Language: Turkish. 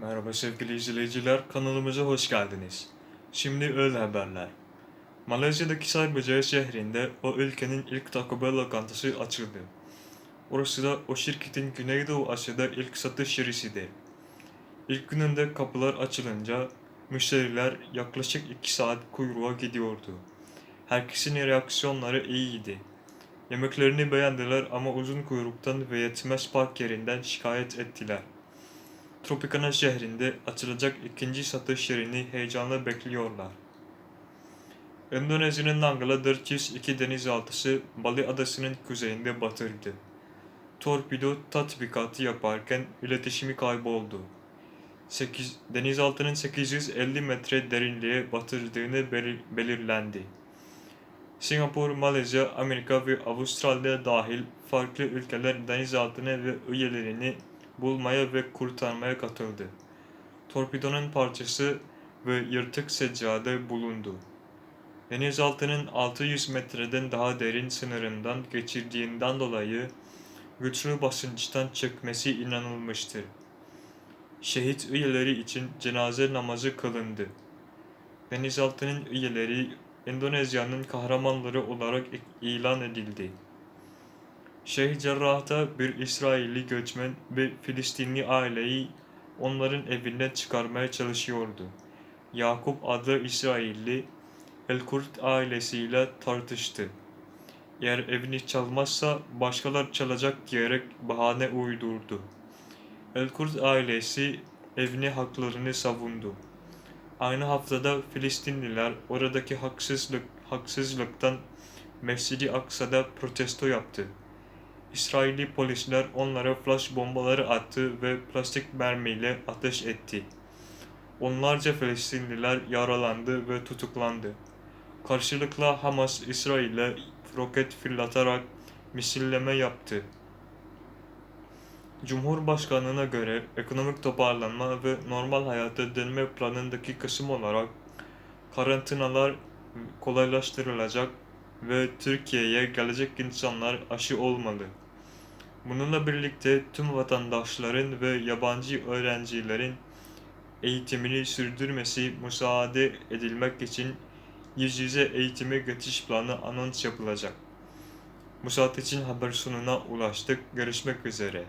Merhaba sevgili izleyiciler, kanalımıza hoş geldiniz. Şimdi öyle haberler. Malezya'daki Saybaca şehrinde o ülkenin ilk Taco Bell lokantası açıldı. Orası da o şirketin Güneydoğu Asya'da ilk satış yerisidir. İlk gününde kapılar açılınca müşteriler yaklaşık 2 saat kuyruğa gidiyordu. Herkesin reaksiyonları iyiydi. Yemeklerini beğendiler ama uzun kuyruktan ve yetmez park yerinden şikayet ettiler. Tropicana şehrinde açılacak ikinci satış yerini heyecanla bekliyorlar. Endonezya'nın Nanggala 402 denizaltısı Bali adasının kuzeyinde batırdı. Torpido tatbikatı yaparken iletişimi kayboldu. 8, denizaltının 850 metre derinliğe batırdığını belir- belirlendi. Singapur, Malezya, Amerika ve Avustralya dahil farklı ülkeler denizaltını ve üyelerini bulmaya ve kurtarmaya katıldı. Torpidonun parçası ve yırtık seccade bulundu. Denizaltının 600 metreden daha derin sınırından geçirdiğinden dolayı güçlü basınçtan çökmesi inanılmıştır. Şehit üyeleri için cenaze namazı kılındı. Denizaltının üyeleri Endonezya'nın kahramanları olarak ilan edildi. Şeyh Cerrah'ta bir İsrailli göçmen ve Filistinli aileyi onların evinden çıkarmaya çalışıyordu. Yakup adlı İsrailli El-Kurt ailesiyle tartıştı. Eğer evini çalmazsa başkalar çalacak diyerek bahane uydurdu. El-Kurt ailesi evine haklarını savundu. Aynı haftada Filistinliler oradaki haksızlık haksızlıktan Mescid-i Aksa'da protesto yaptı. İsrailli polisler onlara flash bombaları attı ve plastik mermiyle ateş etti. Onlarca Filistinliler yaralandı ve tutuklandı. Karşılıklı Hamas İsrail'e roket fırlatarak misilleme yaptı. Cumhurbaşkanına göre ekonomik toparlanma ve normal hayata dönme planındaki kısım olarak karantinalar kolaylaştırılacak ve Türkiye'ye gelecek insanlar aşı olmalı. Bununla birlikte tüm vatandaşların ve yabancı öğrencilerin eğitimini sürdürmesi müsaade edilmek için yüz yüze eğitime geçiş planı anons yapılacak. Bu için haber sonuna ulaştık. Görüşmek üzere.